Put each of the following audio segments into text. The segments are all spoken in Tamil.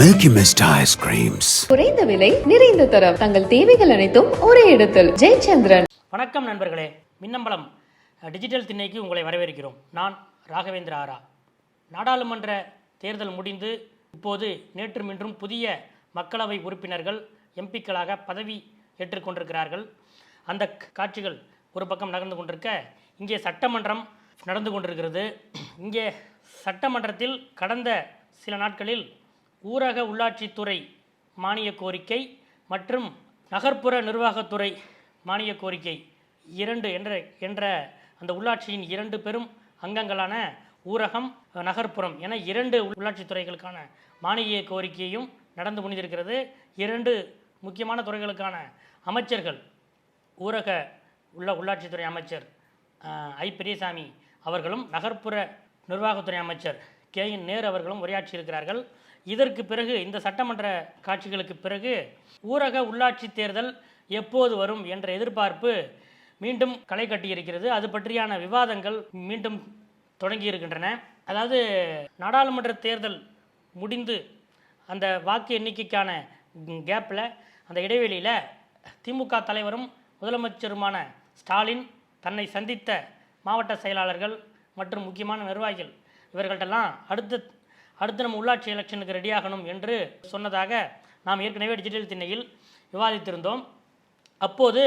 Mist ice creams. குறைந்த விலை நிறைந்த தரம். தங்கள் தேவைகள் அனைத்தும் ஒரே இடத்தில். ஜெயச்சந்திரன். வணக்கம் நண்பர்களே. மின்னம்பலம் டிஜிட்டல் திண்ணைக்கு உங்களை வரவேற்கிறோம். நான் ராகவேந்திர ஆரா. நாடாளுமன்ற தேர்தல் முடிந்து இப்போது நேற்று இன்றும் புதிய மக்களவை உறுப்பினர்கள் எம்பிக்களாக பதவி ஏற்றுக்கொண்டிருக்கிறார்கள் அந்த காட்சிகள் ஒரு பக்கம் நகர்ந்து கொண்டிருக்க இங்கே சட்டமன்றம் நடந்து கொண்டிருக்கிறது. இங்கே சட்டமன்றத்தில் கடந்த சில நாட்களில் ஊரக உள்ளாட்சித்துறை மானிய கோரிக்கை மற்றும் நகர்ப்புற நிர்வாகத்துறை மானிய கோரிக்கை. இரண்டு என்ற என்ற அந்த உள்ளாட்சியின் இரண்டு பெரும் அங்கங்களான ஊரகம் நகர்ப்புறம் என இரண்டு உள்ளாட்சித் துறைகளுக்கான மானிய கோரிக்கையும் நடந்து முடிந்திருக்கிறது. இரண்டு முக்கியமான துறைகளுக்கான அமைச்சர்கள் ஊரக உள்ள உள்ளாட்சித்துறை அமைச்சர் ஐ. பெரியசாமி அவர்களும் நகர்ப்புற நிர்வாகத்துறை அமைச்சர் கே என் நேரு அவர்களும் உரையாற்றியிருக்கிறார்கள். இதற்கு பிறகு இந்த சட்டமன்ற காட்சிகளுக்கு பிறகு ஊரக உள்ளாட்சி தேர்தல் எப்போது வரும் என்ற எதிர்பார்ப்பு மீண்டும் களை கட்டியிருக்கிறது. அது பற்றியான விவாதங்கள் மீண்டும் தொடங்கி இருக்கின்றன அதாவது நாடாளுமன்ற தேர்தல் முடிந்து அந்த வாக்கு எண்ணிக்கைக்கான கேப்பில் அந்த இடைவெளியில் திமுக தலைவரும் முதலமைச்சருமான ஸ்டாலின் தன்னை சந்தித்த மாவட்ட செயலாளர்கள் மற்றும் முக்கியமான நிர்வாகிகள் இவர்கள்ட்டெல்லாம் அடுத்த அடுத்து நம்ம உள்ளாட்சி எலெக்ஷனுக்கு ரெடியாகணும் என்று சொன்னதாக நாம் ஏற்கனவே டிஜிட்டல் திண்ணையில் விவாதித்திருந்தோம். அப்போது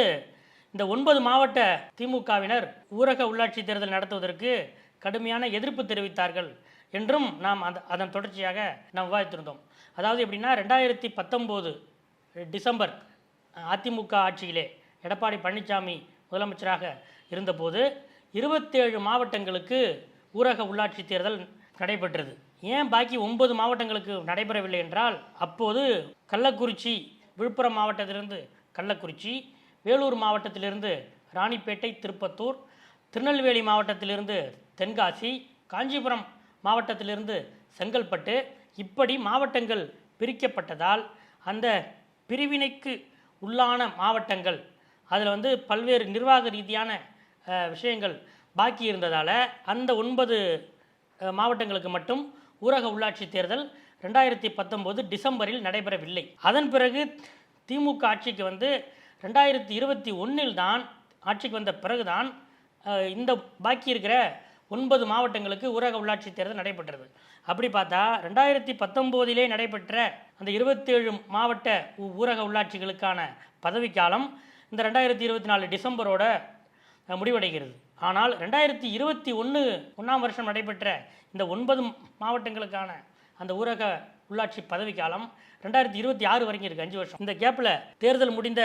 இந்த ஒன்பது மாவட்ட திமுகவினர் ஊரக உள்ளாட்சி தேர்தல் நடத்துவதற்கு கடுமையான எதிர்ப்பு தெரிவித்தார்கள் என்றும் நாம் அந்த அதன் தொடர்ச்சியாக நாம் விவாதித்திருந்தோம். அதாவது எப்படின்னா ரெண்டாயிரத்தி பத்தொம்போது டிசம்பர் அதிமுக ஆட்சியிலே எடப்பாடி பழனிசாமி முதலமைச்சராக இருந்தபோது இருபத்தேழு மாவட்டங்களுக்கு ஊரக உள்ளாட்சி தேர்தல் நடைபெற்றது. ஏன் பாக்கி ஒன்பது மாவட்டங்களுக்கு நடைபெறவில்லை என்றால் அப்போது கள்ளக்குறிச்சி விழுப்புரம் மாவட்டத்திலிருந்து கள்ளக்குறிச்சி வேலூர் மாவட்டத்திலிருந்து ராணிப்பேட்டை திருப்பத்தூர் திருநெல்வேலி மாவட்டத்திலிருந்து தென்காசி காஞ்சிபுரம் மாவட்டத்திலிருந்து செங்கல்பட்டு இப்படி மாவட்டங்கள் பிரிக்கப்பட்டதால் அந்த பிரிவினைக்கு உள்ளான மாவட்டங்கள் அதில் வந்து பல்வேறு நிர்வாக ரீதியான விஷயங்கள் பாக்கி இருந்ததால் அந்த ஒன்பது மாவட்டங்களுக்கு மட்டும் ஊரக உள்ளாட்சி தேர்தல் ரெண்டாயிரத்தி பத்தொம்போது டிசம்பரில் நடைபெறவில்லை. அதன் பிறகு திமுக ஆட்சிக்கு வந்து ரெண்டாயிரத்தி இருபத்தி ஒன்றில் தான் ஆட்சிக்கு வந்த பிறகுதான் இந்த பாக்கி இருக்கிற ஒன்பது மாவட்டங்களுக்கு ஊரக உள்ளாட்சி தேர்தல் நடைபெற்றது. அப்படி பார்த்தா ரெண்டாயிரத்தி பத்தொம்போதிலே நடைபெற்ற அந்த இருபத்தேழு மாவட்ட ஊரக உள்ளாட்சிகளுக்கான பதவிக்காலம் இந்த ரெண்டாயிரத்தி இருபத்தி நாலு டிசம்பரோட முடிவடைகிறது. ஆனால் ரெண்டாயிரத்தி இருபத்தி ஒன்று ஒன்றாம் வருஷம் நடைபெற்ற இந்த ஒன்பது மாவட்டங்களுக்கான அந்த ஊரக உள்ளாட்சி பதவிக்காலம் ரெண்டாயிரத்தி இருபத்தி ஆறு வரைக்கும் இருக்குது அஞ்சு வருஷம். இந்த கேப்பில் தேர்தல் முடிந்த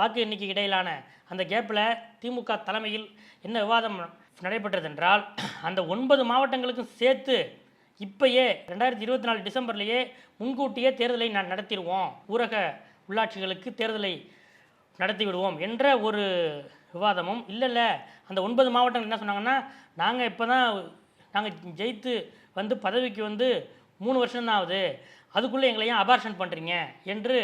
வாக்கு எண்ணிக்கை இடையிலான அந்த கேப்பில் திமுக தலைமையில் என்ன விவாதம் நடைபெற்றதென்றால் அந்த ஒன்பது மாவட்டங்களுக்கும் சேர்த்து இப்பயே ரெண்டாயிரத்தி இருபத்தி நாலு டிசம்பர்லேயே முன்கூட்டியே தேர்தலை நான் நடத்திடுவோம். ஊரக உள்ளாட்சிகளுக்கு தேர்தலை நடத்தி விடுவோம் என்ற ஒரு விவாதமும். இல்லை இல்லை அந்த ஒன்பது மாவட்டங்கள் என்ன சொன்னாங்கன்னா நாங்கள் இப்போ தான் நாங்கள் ஜெயித்து வந்து பதவிக்கு வந்து மூணு வருஷம் தான் ஆகுது. அதுக்குள்ளே எங்களை ஏன் அபார்ஷன் பண்ணுறீங்க என்று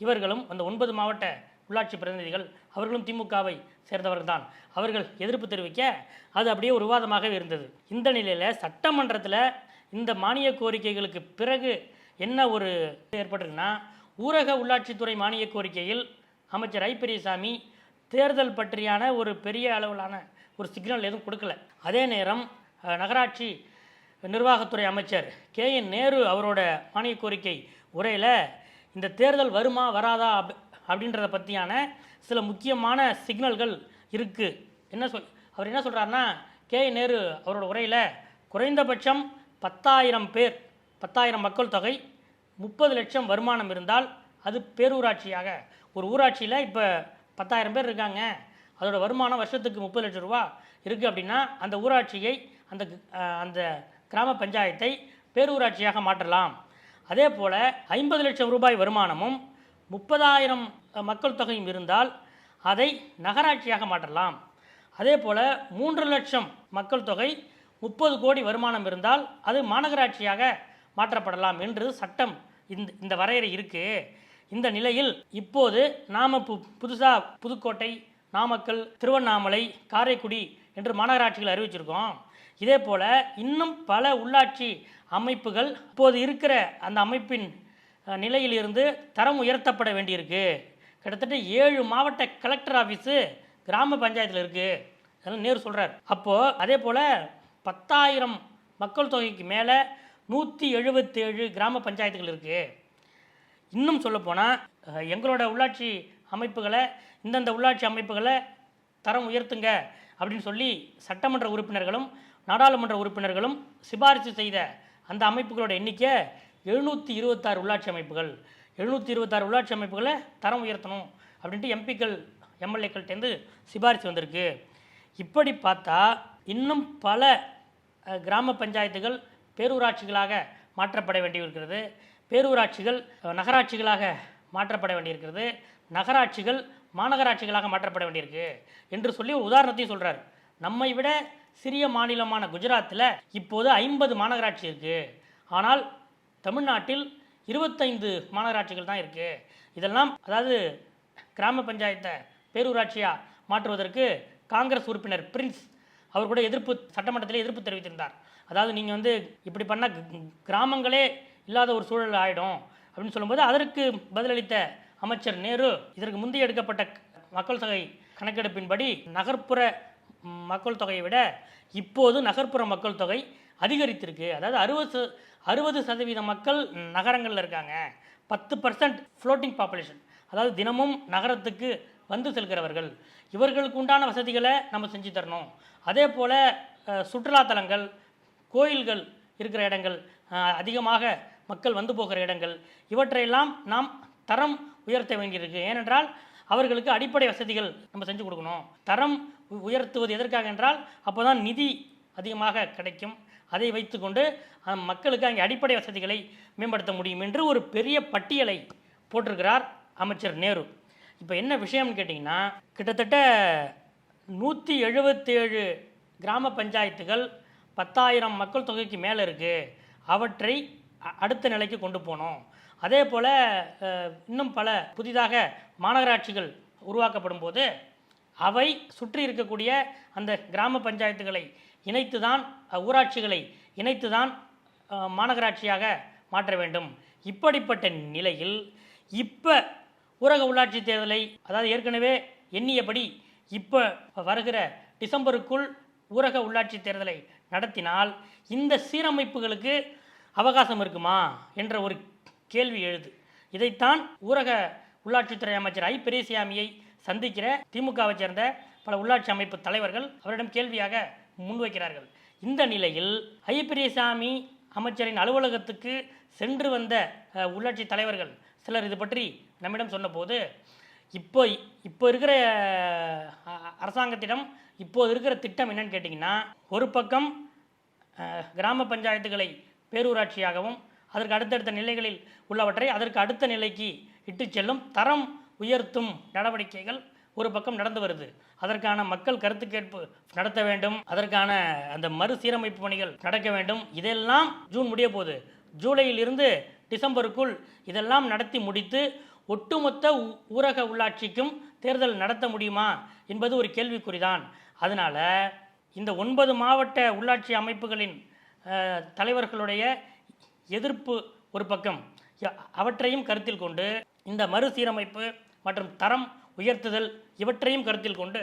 இவர்களும் அந்த ஒன்பது மாவட்ட உள்ளாட்சி பிரதிநிதிகள் அவர்களும் திமுகவை சேர்ந்தவர்கள் தான். அவர்கள் எதிர்ப்பு தெரிவிக்க அது அப்படியே ஒரு விவாதமாகவே இருந்தது. இந்த நிலையில் சட்டமன்றத்தில் இந்த மானிய கோரிக்கைகளுக்கு பிறகு என்ன ஒரு ஏற்பட்டிருக்குன்னா ஊரக உள்ளாட்சித்துறை மானிய கோரிக்கையில் அமைச்சர் ஐ. பெரியசாமி தேர்தல் பற்றியான ஒரு பெரிய அளவிலான ஒரு சிக்னல் எதுவும் கொடுக்கல. அதே நேரம் நகராட்சி நிர்வாகத்துறை அமைச்சர் கே. என். நேரு அவரோட மானிய கோரிக்கை உரையில் இந்த தேர்தல் வருமா வராதா அப் அப்படின்றத பற்றியான சில முக்கியமான சிக்னல்கள் இருக்குது என்ன சொல் அவர் என்ன சொல்கிறாருன்னா கே. என். நேரு அவரோட உரையில் குறைந்தபட்சம் பத்தாயிரம் பேர் பத்தாயிரம் மக்கள் தொகை முப்பது லட்சம் வருமானம் இருந்தால் அது பேரூராட்சியாக. ஒரு ஊராட்சியில் இப்போ பத்தாயிரம் பேர் இருக்காங்க. அதோட வருமானம் வருஷத்துக்கு முப்பது லட்சம் ரூபா இருக்குது அப்படின்னா அந்த ஊராட்சியை அந்த அந்த கிராம பஞ்சாயத்தை பேரூராட்சியாக மாற்றலாம். அதே போல் ஐம்பது லட்சம் ரூபாய் வருமானமும் முப்பதாயிரம் மக்கள் தொகையும் இருந்தால் அதை நகராட்சியாக மாற்றலாம். அதே போல் மூன்று லட்சம் மக்கள் தொகை முப்பது கோடி வருமானம் இருந்தால் அது மாநகராட்சியாக மாற்றப்படலாம் என்று சட்டம் இந்த இந்த வரையறை இருக்குது இந்த நிலையில் இப்போது நாம் பு புதுசாக புதுக்கோட்டை நாமக்கல் திருவண்ணாமலை காரைக்குடி என்று மாநகராட்சிகள் அறிவிச்சிருக்கோம். இதே போல் இன்னும் பல உள்ளாட்சி அமைப்புகள் இப்போது இருக்கிற அந்த அமைப்பின் நிலையிலிருந்து தரம் உயர்த்தப்பட வேண்டியிருக்கு. கிட்டத்தட்ட ஏழு மாவட்ட கலெக்டர் ஆஃபீஸு கிராம பஞ்சாயத்தில் இருக்குது அதெல்லாம் நேரு சொல்கிறார் அப்போது அதே போல் பத்தாயிரம் மக்கள் தொகைக்கு மேலே நூற்றி எழுபத்தேழு கிராம பஞ்சாயத்துகள் இருக்குது இன்னும் சொல்லப்போனால் எங்களோட உள்ளாட்சி அமைப்புகளை இந்தந்த உள்ளாட்சி அமைப்புகளை தரம் உயர்த்துங்க அப்படின்னு சொல்லி சட்டமன்ற உறுப்பினர்களும் நாடாளுமன்ற உறுப்பினர்களும் சிபாரிசு செய்த அந்த அமைப்புகளோட எண்ணிக்கை எழுநூற்றி இருபத்தாறு உள்ளாட்சி அமைப்புகள். எழுநூற்றி இருபத்தாறு உள்ளாட்சி அமைப்புகளை தரம் உயர்த்தணும் அப்படின்ட்டு எம்பிக்கள் எம்எல்ஏக்கள்கிட்டேருந்து சிபாரிசு வந்திருக்கு. இப்படி பார்த்தா இன்னும் பல கிராம பஞ்சாயத்துகள் பேரூராட்சிகளாக மாற்றப்பட வேண்டியிருக்கிறது. பேரூராட்சிகள் நகராட்சிகளாக மாற்றப்பட வேண்டியிருக்கிறது. நகராட்சிகள் மாநகராட்சிகளாக மாற்றப்பட வேண்டியிருக்கு என்று சொல்லி ஒரு உதாரணத்தையும் சொல்கிறார் நம்மை விட சிறிய மாநிலமான குஜராத்தில் இப்போது ஐம்பது மாநகராட்சி இருக்குது ஆனால் தமிழ்நாட்டில் இருபத்தைந்து மாநகராட்சிகள் தான் இருக்குது இதெல்லாம் அதாவது கிராம பஞ்சாயத்தை பேரூராட்சியாக மாற்றுவதற்கு காங்கிரஸ் உறுப்பினர் பிரின்ஸ் அவர் கூட எதிர்ப்பு சட்டமன்றத்திலே எதிர்ப்பு தெரிவித்திருந்தார். அதாவது நீங்கள் வந்து இப்படி பண்ணால் கிராமங்களே இல்லாத ஒரு சூழல் ஆகிடும் அப்படின்னு சொல்லும்போது அதற்கு பதிலளித்த அமைச்சர் நேரு இதற்கு முந்தைய எடுக்கப்பட்ட மக்கள் தொகை கணக்கெடுப்பின்படி நகர்ப்புற மக்கள் தொகையை விட இப்போது நகர்ப்புற மக்கள் தொகை அதிகரித்திருக்கு. அதாவது அறுபது அறுபது சதவீத மக்கள் நகரங்களில் இருக்காங்க. பத்து பர்சன்ட் ஃப்ளோட்டிங் பாப்புலேஷன் அதாவது தினமும் நகரத்துக்கு வந்து செல்கிறவர்கள். இவர்களுக்கு உண்டான வசதிகளை நம்ம செஞ்சு தரணும். அதே போல் சுற்றுலாத்தலங்கள் கோயில்கள் இருக்கிற இடங்கள் அதிகமாக மக்கள் வந்து போகிற இடங்கள். இவற்றையெல்லாம் நாம் தரம் உயர்த்த வேண்டியிருக்கு. ஏனென்றால் அவர்களுக்கு அடிப்படை வசதிகள் நம்ம செஞ்சு கொடுக்கணும். தரம் உ- உயர்த்துவது எதற்காக என்றால் அப்போ தான் நிதி அதிகமாக கிடைக்கும். அதை வைத்துக்கொண்டு மக்களுக்கு அங்கே அடிப்படை வசதிகளை மேம்படுத்த முடியும் என்று ஒரு பெரிய பட்டியலை போட்டிருக்கிறார் அமைச்சர் நேரு. இப்போ என்ன விஷயம்னு கேட்டிங்கன்னா கிட்டத்தட்ட நூற்றி எழுபத்தேழு கிராம பஞ்சாயத்துகள் பத்தாயிரம் மக்கள் தொகைக்கு மேலே இருக்குது அவற்றை அடுத்த நிலைக்கு கொண்டு போனோம். அதே போல் இன்னும் பல புதிதாக மாநகராட்சிகள் உருவாக்கப்படும் போது அவை சுற்றி இருக்கக்கூடிய அந்த கிராம பஞ்சாயத்துகளை இணைத்து தான் ஊராட்சிகளை இணைத்து தான் மாநகராட்சியாக மாற்ற வேண்டும். இப்படிப்பட்ட நிலையில் இப்போ ஊரக உள்ளாட்சி தேர்தலை அதாவது ஏற்கனவே எண்ணியபடி இப்போ வருகிற டிசம்பருக்குள் ஊரக உள்ளாட்சி தேர்தலை நடத்தினால் இந்த சீரமைப்புகளுக்கு அவகாசம் இருக்குமா என்ற ஒரு கேள்வி எழுது. இதைத்தான் ஊரக உள்ளாட்சித்துறை அமைச்சர் ஐ. பெரியசாமியை சந்திக்கிற திமுகவை சேர்ந்த பல உள்ளாட்சி அமைப்பு தலைவர்கள் அவரிடம் கேள்வியாக முன்வைக்கிறார்கள். இந்த நிலையில் ஐ. பெரியசாமி அமைச்சரின் அலுவலகத்துக்கு சென்று வந்த உள்ளாட்சி தலைவர்கள் சிலர் இது பற்றி நம்மிடம் சொன்னபோது இப்போ இப்போ இருக்கிற அரசாங்கத்திடம் இப்போது இருக்கிற திட்டம் என்னன்னு கேட்டிங்கன்னா ஒரு பக்கம் கிராம பஞ்சாயத்துகளை பேரூராட்சியாகவும் அதற்கு அடுத்தடுத்த நிலைகளில் உள்ளவற்றை அதற்கு அடுத்த நிலைக்கு இட்டு செல்லும் தரம் உயர்த்தும் நடவடிக்கைகள் ஒரு பக்கம் நடந்து வருது. அதற்கான மக்கள் கருத்து கேட்பு நடத்த வேண்டும். அதற்கான அந்த மறுசீரமைப்பு பணிகள் நடக்க வேண்டும். இதெல்லாம் ஜூன் முடிய போகுது. ஜூலையில் இருந்து டிசம்பருக்குள் இதெல்லாம் நடத்தி முடித்து ஒட்டுமொத்த ஊரக உள்ளாட்சிக்கும் தேர்தல் நடத்த முடியுமா என்பது ஒரு கேள்விக்குறிதான். அதனால் இந்த ஒன்பது மாவட்ட உள்ளாட்சி அமைப்புகளின் தலைவர்களுடைய எதிர்ப்பு ஒரு பக்கம். ய- அவற்றையும் கருத்தில் கொண்டு இந்த மறுசீரமைப்பு மற்றும் தரம் உயர்த்துதல் இவற்றையும் கருத்தில் கொண்டு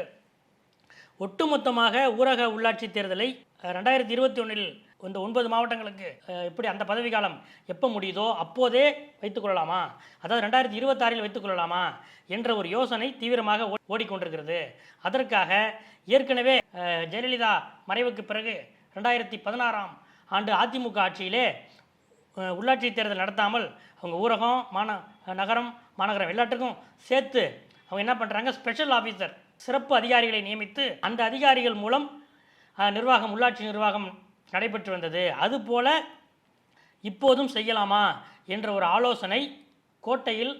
ஒட்டுமொத்தமாக ஊரக உள்ளாட்சி தேர்தலை ரெண்டாயிரத்தி இருபத்தி ஒன்றில் இந்த ஒன்பது மாவட்டங்களுக்கு எப்படி அந்த பதவி காலம் எப்போ முடியுதோ அப்போதே வைத்துக்கொள்ளலாமா அதாவது ரெண்டாயிரத்தி இருபத்தாறில் வைத்துக்கொள்ளலாமா என்ற ஒரு யோசனை தீவிரமாக ஓ- ஓடிக்கொண்டிருக்கிறது. அதற்காக ஏற்கனவே ஜெயலலிதா மறைவுக்கு பிறகு ரெண்டாயிரத்தி பதினாறாம் ஆண்டு அதிமுக ஆட்சியிலே உள்ளாட்சி தேர்தல் நடத்தாமல் அவங்க ஊரகம் மாந நகரம் மாநகரம் எல்லாத்துக்கும் சேர்த்து அவங்க என்ன பண்ணுறாங்க ஸ்பெஷல் ஆஃபீஸர் சிறப்பு அதிகாரிகளை நியமித்து அந்த அதிகாரிகள் மூலம் நிர்வாகம் உள்ளாட்சி நிர்வாகம் நடைபெற்று வந்தது. அதுபோல இப்போதும் செய்யலாமா என்ற ஒரு ஆலோசனை கோட்டையில்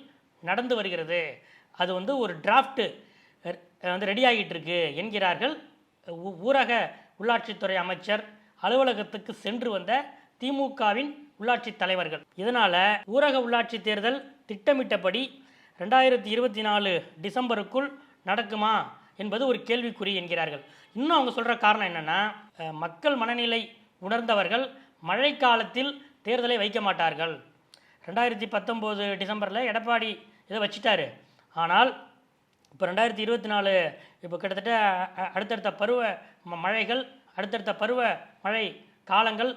நடந்து வருகிறது. அது வந்து ஒரு டிராஃப்ட்டு வந்து ரெடி ஆகிட்டு இருக்கு என்கிறார்கள் ஊரக உள்ளாட்சித்துறை அமைச்சர் அலுவலகத்துக்கு சென்று வந்த திமுகவின் உள்ளாட்சி தலைவர்கள். இதனால் ஊரக உள்ளாட்சி தேர்தல் திட்டமிட்டபடி ரெண்டாயிரத்தி இருபத்தி நாலு டிசம்பருக்குள் நடக்குமா என்பது ஒரு கேள்விக்குறி என்கிறார்கள். இன்னும் அவங்க சொல்கிற காரணம் என்னென்னா மக்கள் மனநிலை உணர்ந்தவர்கள் மழைக்காலத்தில் தேர்தலை வைக்க மாட்டார்கள். ரெண்டாயிரத்தி பத்தொம்போது டிசம்பரில் எடப்பாடி இதை வச்சிட்டாரு. ஆனால் இப்போ ரெண்டாயிரத்தி இருபத்தி நாலு இப்போ கிட்டத்தட்ட அடுத்தடுத்த பருவ ம- மழைகள் அடுத்தடுத்த பருவ மழை காலங்கள்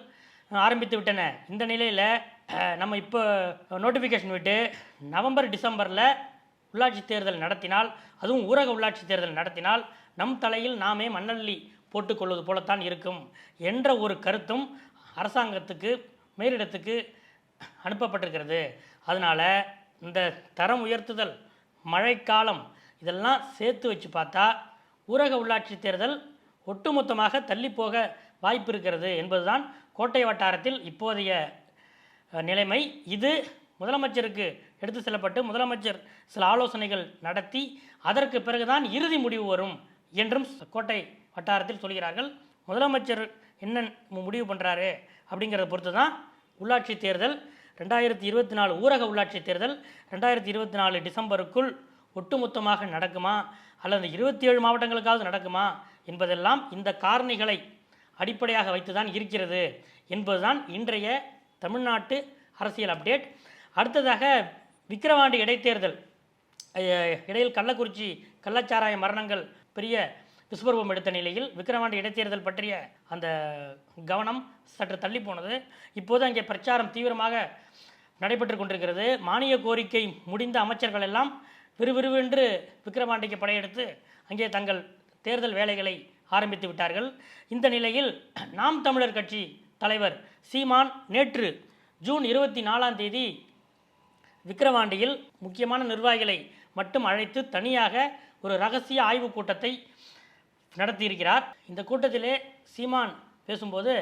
ஆரம்பித்து விட்டன. இந்த நிலையில் நம்ம இப்போ நோட்டிஃபிகேஷன் விட்டு நவம்பர் டிசம்பரில் உள்ளாட்சி தேர்தல் நடத்தினால் அதுவும் ஊரக உள்ளாட்சி தேர்தல் நடத்தினால் நம் தலையில் நாமே மண்ணள்ளி போட்டுக்கொள்வது போலத்தான் இருக்கும் என்ற ஒரு கருத்தும் அரசாங்கத்துக்கு மேலிடத்துக்கு அனுப்பப்பட்டிருக்கிறது. அதனால் இந்த தரம் உயர்த்துதல் மழைக்காலம் இதெல்லாம் சேர்த்து வச்சு பார்த்தா ஊரக உள்ளாட்சி தேர்தல் ஒட்டுமொத்தமாக தள்ளிப்போக வாய்ப்பு இருக்கிறது என்பதுதான் கோட்டை வட்டாரத்தில் இப்போதைய நிலைமை. இது முதலமைச்சருக்கு எடுத்து செல்லப்பட்டு முதலமைச்சர் சில ஆலோசனைகள் நடத்தி அதற்கு பிறகுதான் இறுதி முடிவு வரும் என்றும் கோட்டை வட்டாரத்தில் சொல்கிறார்கள். முதலமைச்சர் என்ன முடிவு பண்ணுறாரு அப்படிங்கிறத பொறுத்து தான் உள்ளாட்சி தேர்தல். ரெண்டாயிரத்தி இருபத்தி நாலு ஊரக உள்ளாட்சி தேர்தல். ரெண்டாயிரத்தி இருபத்தி நாலு டிசம்பருக்குள் ஒட்டுமொத்தமாக நடக்குமா? அல்லது இருபத்தி ஏழு மாவட்டங்களுக்காவது நடக்குமா? என்பதெல்லாம் இந்த காரணிகளை அடிப்படையாக வைத்துதான் இருக்கிறது என்பதுதான் இன்றைய தமிழ்நாட்டு அரசியல் அப்டேட். அடுத்ததாக விக்கிரவாண்டி இடைத்தேர்தல். இடையில் கள்ளக்குறிச்சி கள்ளச்சாராய மரணங்கள் பெரிய விஸ்வரூபம் எடுத்த நிலையில் விக்கிரவாண்டி இடைத்தேர்தல் பற்றிய அந்த கவனம் சற்று தள்ளி போனது. இப்போது அங்கே பிரச்சாரம் தீவிரமாக நடைபெற்று கொண்டிருக்கிறது. மானிய கோரிக்கை முடிந்த அமைச்சர்கள் எல்லாம் விறுவிறுவென்று விக்கிரவாண்டிக்கு படையெடுத்து அங்கே தங்கள் தேர்தல் வேலைகளை ஆரம்பித்து விட்டார்கள். இந்த நிலையில் நாம் தமிழர் கட்சி தலைவர் சீமான் நேற்று ஜூன் இருபத்தி நாலாம் தேதி விக்கிரவாண்டியில் முக்கியமான நிர்வாகிகளை மட்டும் அழைத்து தனியாக ஒரு ரகசிய ஆய்வுக் கூட்டத்தை நடத்தியிருக்கிறார். இந்த கூட்டத்திலே சீமான் பேசும்போது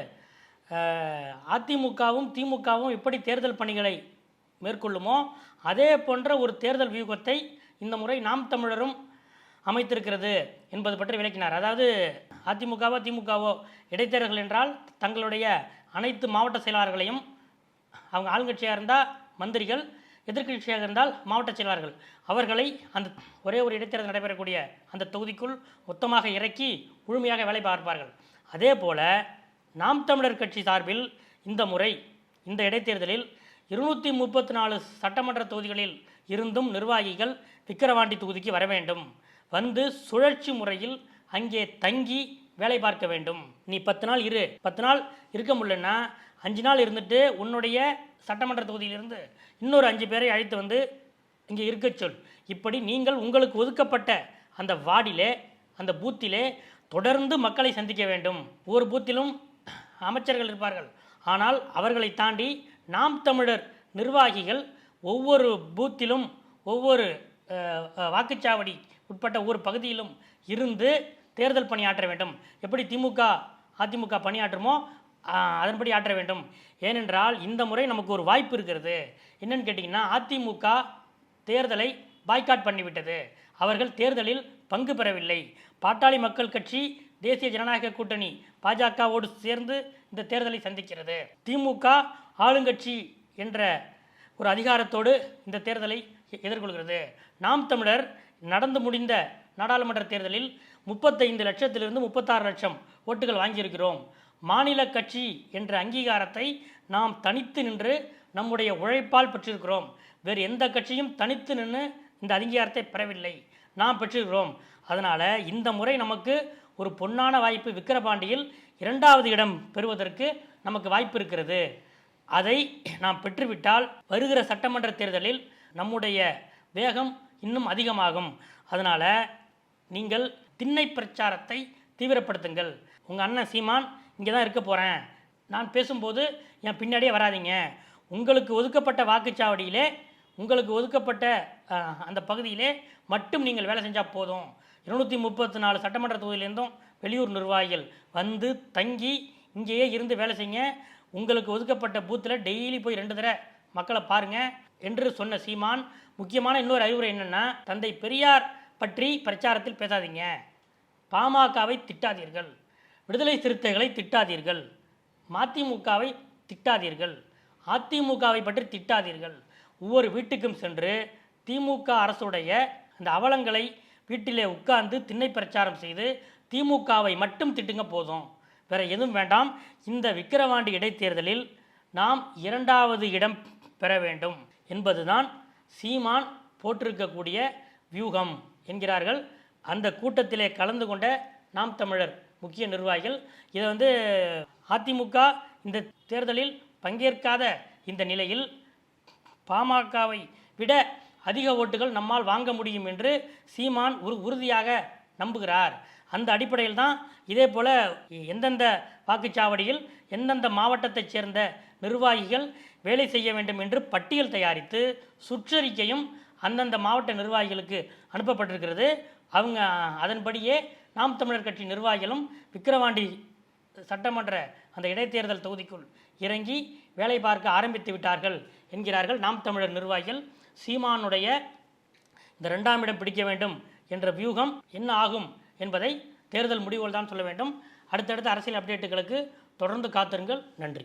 அதிமுகவும் திமுகவும் எப்படி தேர்தல் பணிகளை மேற்கொள்ளுமோ அதே போன்ற ஒரு தேர்தல் வியூகத்தை இந்த முறை நாம் தமிழரும் அமைத்திருக்கிறது என்பது பற்றி விளக்கினார். அதாவது அதிமுகவோ திமுகவோ இடைத்தேர்தல் என்றால் தங்களுடைய அனைத்து மாவட்ட செயலாளர்களையும் அவங்க ஆளுங்கட்சியாக இருந்தால் மந்திரிகள் எதிர்க்கட்சியாக இருந்தால் மாவட்ட செயலாளர்கள். அவர்களை அந்த ஒரே ஒரு இடைத்தேர்தல் நடைபெறக்கூடிய அந்த தொகுதிக்குள் மொத்தமாக இறக்கி முழுமையாக வேலை பார்ப்பார்கள். அதே போல் நாம் தமிழர் கட்சி சார்பில் இந்த முறை இந்த இடைத்தேர்தலில் இருநூற்றி முப்பத்தி நாலு சட்டமன்ற தொகுதிகளில் இருந்தும் நிர்வாகிகள் விக்கிரவாண்டி தொகுதிக்கு வர வேண்டும். வந்து சுழற்சி முறையில் அங்கே தங்கி வேலை பார்க்க வேண்டும். நீ பத்து நாள் இரு. பத்து நாள் இருக்க முடியலன்னா அஞ்சு நாள் இருந்துட்டு உன்னுடைய சட்டமன்ற தொகுதியிலிருந்து இன்னொரு அஞ்சு பேரை அழைத்து வந்து இங்கே இருக்க சொல். இப்படி நீங்கள் உங்களுக்கு ஒதுக்கப்பட்ட அந்த வார்டிலே அந்த பூத்திலே தொடர்ந்து மக்களை சந்திக்க வேண்டும். ஒவ்வொரு பூத்திலும் அமைச்சர்கள் இருப்பார்கள். ஆனால் அவர்களை தாண்டி நாம் தமிழர் நிர்வாகிகள் ஒவ்வொரு பூத்திலும் ஒவ்வொரு வாக்குச்சாவடி உட்பட்ட ஒவ்வொரு பகுதியிலும் இருந்து தேர்தல் பணியாற்ற வேண்டும். எப்படி திமுக அதிமுக பணியாற்றுமோ அதன்படி ஆற்ற வேண்டும். ஏனென்றால் இந்த முறை நமக்கு ஒரு வாய்ப்பு இருக்கிறது. என்னன்னு கேட்டிங்கன்னா அதிமுக தேர்தலை பாய்காட் பண்ணிவிட்டது. அவர்கள் தேர்தலில் பங்கு பெறவில்லை. பாட்டாளி மக்கள் கட்சி தேசிய ஜனநாயக கூட்டணி பாஜகவோடு சேர்ந்து இந்த தேர்தலை சந்திக்கிறது. திமுக ஆளுங்கட்சி என்ற ஒரு அதிகாரத்தோடு இந்த தேர்தலை எதிர்கொள்கிறது. நாம் தமிழர் நடந்து முடிந்த நாடாளுமன்ற தேர்தலில் முப்பத்தைந்து லட்சத்திலிருந்து முப்பத்தாறு லட்சம் ஓட்டுகள் வாங்கியிருக்கிறோம். மாநில கட்சி என்ற அங்கீகாரத்தை நாம் தனித்து நின்று நம்முடைய உழைப்பால் பெற்றிருக்கிறோம். வேறு எந்த கட்சியும் தனித்து நின்று இந்த அங்கீகாரத்தை பெறவில்லை. நாம் பெற்றிருக்கிறோம். அதனால் இந்த முறை நமக்கு ஒரு பொன்னான வாய்ப்பு விக்கிரபாண்டியில் இரண்டாவது இடம் பெறுவதற்கு நமக்கு வாய்ப்பு இருக்கிறது. அதை நாம் பெற்றுவிட்டால் வருகிற சட்டமன்ற தேர்தலில் நம்முடைய வேகம் இன்னும் அதிகமாகும். அதனால் நீங்கள் திண்ணை பிரச்சாரத்தை தீவிரப்படுத்துங்கள். உங்கள் அண்ணன் சீமான் இங்கே தான் இருக்க போகிறேன் நான் பேசும்போது என் பின்னாடியே வராதீங்க. உங்களுக்கு ஒதுக்கப்பட்ட வாக்குச்சாவடியிலே உங்களுக்கு ஒதுக்கப்பட்ட அந்த பகுதியிலே மட்டும் நீங்கள் வேலை செஞ்சால் போதும். இருநூற்றி முப்பத்தி நாலு சட்டமன்ற தொகுதியிலேருந்தும் வெளியூர் நிர்வாகிகள் வந்து தங்கி இங்கேயே இருந்து வேலை செய்யுங்க. உங்களுக்கு ஒதுக்கப்பட்ட பூத்தில் டெய்லி போய் ரெண்டு தடவை மக்களை பாருங்கள் என்று சொன்ன சீமான் முக்கியமான இன்னொரு அறிவுரை என்னென்னா தந்தை பெரியார் பற்றி பிரச்சாரத்தில் பேசாதீங்க. பாமகவை திட்டாதீர்கள். விடுதலை சிறுத்தைகளை திட்டாதீர்கள். மதிமுகவை திட்டாதீர்கள். அதிமுகவை பற்றி திட்டாதீர்கள். ஒவ்வொரு வீட்டுக்கும் சென்று திமுக அரசுடைய அந்த அவலங்களை வீட்டிலே உட்கார்ந்து திண்ணை பிரச்சாரம் செய்து திமுகவை மட்டும் திட்டுங்க போதும். வேற எதுவும் வேண்டாம். இந்த விக்கிரவாண்டி இடைத்தேர்தலில் நாம் இரண்டாவது இடம் பெற வேண்டும் என்பதுதான் சீமான் போட்டிருக்கக்கூடிய வியூகம் என்கிறார்கள். அந்த கூட்டத்திலே கலந்து கொண்ட நாம் தமிழர் முக்கிய நிர்வாகிகள் இதை வந்து அதிமுக இந்த தேர்தலில் பங்கேற்காத இந்த நிலையில் பாமகவை விட அதிக ஓட்டுகள் நம்மால் வாங்க முடியும் என்று சீமான் உரு உறுதியாக நம்புகிறார். அந்த அடிப்படையில் தான் இதே போல் எந்தெந்த வாக்குச்சாவடியில் எந்தெந்த மாவட்டத்தைச் சேர்ந்த நிர்வாகிகள் வேலை செய்ய வேண்டும் என்று பட்டியல் தயாரித்து சுற்றறிக்கையும் அந்தந்த மாவட்ட நிர்வாகிகளுக்கு அனுப்பப்பட்டிருக்கிறது. அவங்க அதன்படியே நாம் தமிழர் கட்சி நிர்வாகிகளும் விக்கிரவாண்டி சட்டமன்ற அந்த இடைத்தேர்தல் தொகுதிக்குள் இறங்கி வேலை பார்க்க ஆரம்பித்து விட்டார்கள் என்கிறார்கள் நாம் தமிழர் நிர்வாகிகள். சீமானுடைய இந்த ரெண்டாம் இடம் பிடிக்க வேண்டும் என்ற வியூகம் என்ன ஆகும் என்பதை தேர்தல் முடிவுகள் தான் சொல்ல வேண்டும். அடுத்தடுத்த அரசியல் அப்டேட்டுகளுக்கு தொடர்ந்து காத்திருங்கள். நன்றி.